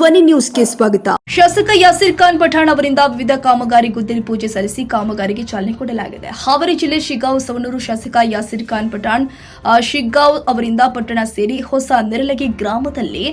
ಧ್ವನಿ ನ್ಯೂಸ್ಗೆ ಸ್ವಾಗತ. ಶಾಸಕ ಯಾಸಿರ್ ಖಾನ್ ಪಠಾಣ್ ಅವರಿಂದ ವಿವಿಧ ಕಾಮಗಾರಿ ಗುದ್ದಲಿ ಪೂಜೆ ಸಲ್ಲಿಸಿ ಕಾಮಗಾರಿಗೆ ಚಾಲನೆ ಕೊಡಲಾಗಿದೆ. ಹಾವೇರಿ ಜಿಲ್ಲೆ ಶಿಗಾವ್ ಸವಣೂರು ಶಾಸಕ ಯಾಸಿರ್ ಖಾನ್ ಪಠಾಣ್ ಶಿಗ್ಗಾಂವ್ ಅವರಿಂದ ಪಟ್ಟಣ ಸೇರಿ ಹೊಸ ನೆರಲಗಿ ಗ್ರಾಮದಲ್ಲಿ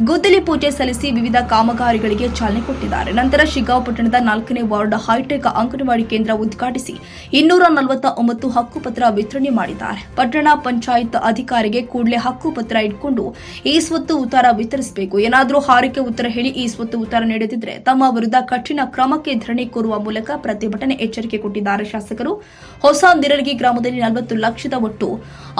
ಗುದ್ದಲಿ ಪೂಜೆ ಸಲ್ಲಿಸಿ ವಿವಿಧ ಕಾಮಗಾರಿಗಳಿಗೆ ಚಾಲನೆ ಕೊಟ್ಟಿದ್ದಾರೆ. ನಂತರ ಶಿಗಾವಪಟ್ಟಣದ ಪಟ್ಟಣದ ನಾಲ್ಕನೇ ವಾರ್ಡ್ ಹೈಟೆಕ್ ಅಂಗನವಾಡಿ ಕೇಂದ್ರ ಉದ್ಘಾಟಿಸಿ ಇನ್ನೂರ ನಲವತ್ತ ಒಂಬತ್ತು ಹಕ್ಕುಪತ್ರ ವಿತರಣೆ ಮಾಡಿದ್ದಾರೆ. ಪಟ್ಟಣ ಪಂಚಾಯತ್ ಅಧಿಕಾರಿಗೆ ಕೂಡಲೇ ಹಕ್ಕುಪತ್ರ ಇಟ್ಕೊಂಡು ಈ ಸ್ವತ್ತು ಉತ್ತರ ವಿತರಿಸಬೇಕು. ಏನಾದರೂ ಹಾರಿಕೆ ಉತ್ತರ ಹೇಳಿ ಈ ಸ್ವತ್ತು ಉತ್ತರ ನೀಡದಿದ್ದರೆ ತಮ್ಮ ವಿರುದ್ಧ ಕಠಿಣ ಕ್ರಮಕ್ಕೆ ಧರಣಿ ಕೋರುವ ಮೂಲಕ ಪ್ರತಿಭಟನೆ ಎಚ್ಚರಿಕೆ ಕೊಟ್ಟಿದ್ದಾರೆ ಶಾಸಕರು. ಹೊಸ ನಿರಳಗಿ ಗ್ರಾಮದಲ್ಲಿ ನಲವತ್ತು ಲಕ್ಷದ ಒಟ್ಟು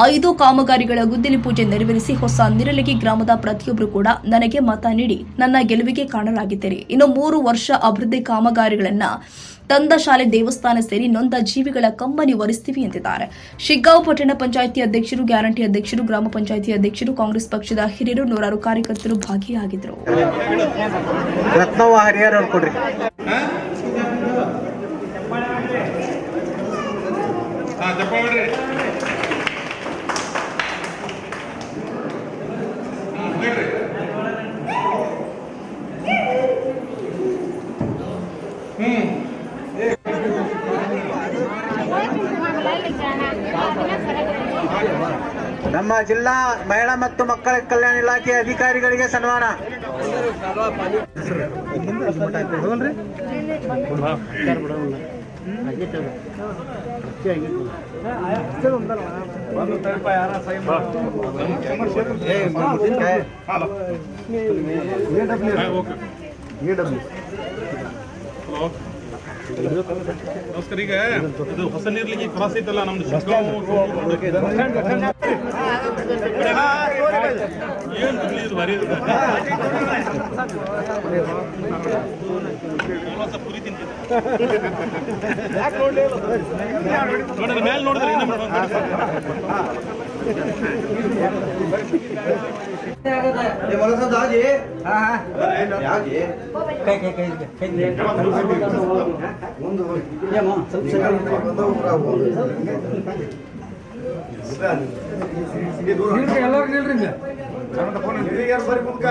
ಐದು ಕಾಮಗಾರಿಗಳ ಗುದ್ದಲಿ ಪೂಜೆ ನೆರವೇರಿಸಿ ಹೊಸ ನಿರಳಗಿ ಗ್ರಾಮದ ಪ್ರತಿಯೊಬ್ಬರು ಕೂಡ ನನಗೆ ಮತ ನೀಡಿ ನನ್ನ ಗೆಲುವಿಗೆ ಕಾರಣರಾಗಿದ್ದೀರಿ ಇನ್ನು ಮೂರು ವರ್ಷ ಅಭಿವೃದ್ಧಿ ಕಾಮಗಾರಿಗಳನ್ನ ತಂದ ಶಾಲೆ ದೇವಸ್ಥಾನ ಸೇರಿ ನೊಂದ ಜೀವಿಗಳ ಕಂಬನಿ ಒರೆಸ್ತೀವಿ ಎಂದಿದ್ದಾರೆ. ಶಿಗ್ಗಾವ್ ಪಟ್ಟಣ ಪಂಚಾಯಿತಿ ಅಧ್ಯಕ್ಷರು ಗ್ಯಾರಂಟಿ ಅಧ್ಯಕ್ಷರು ಗ್ರಾಮ ಪಂಚಾಯಿತಿ ಅಧ್ಯಕ್ಷರು ಕಾಂಗ್ರೆಸ್ ಪಕ್ಷದ ಹಿರಿಯರು ನೂರಾರು ಕಾರ್ಯಕರ್ತರು ಭಾಗಿಯಾಗಿದ್ದರು ಹಾ ನಮ್ಮ ಜಿಲ್ಲಾ ಮಹಿಳಾ ಮತ್ತು ಮಕ್ಕಳ ಕಲ್ಯಾಣ ಇಲಾಖೆ ಅಧಿಕಾರಿಗಳಿಗೆ ಸನ್ಮಾನ. ನಮಸ್ಕಾರ ಈಗ ಇದು ಹೊಸ ನೀರ್ಲಿಗೆ ಕ್ರಾಸ್ ಐತಲ್ಲ ನಮ್ದು ಶಿಗ್ಗಾಂವ್ ರೋಡ್ ಏನ್ ಬಿಡ್ಲಿ ಮೇಲೆ ನೋಡಿದ್ರೆ ಇದೆ. ಇವತ್ತು ಎಲ್ಲರೂ ನಿಲ್ರಿ ಫೋನ್ ಯಾರು ಬರೀ ಮುಂದ್ಕ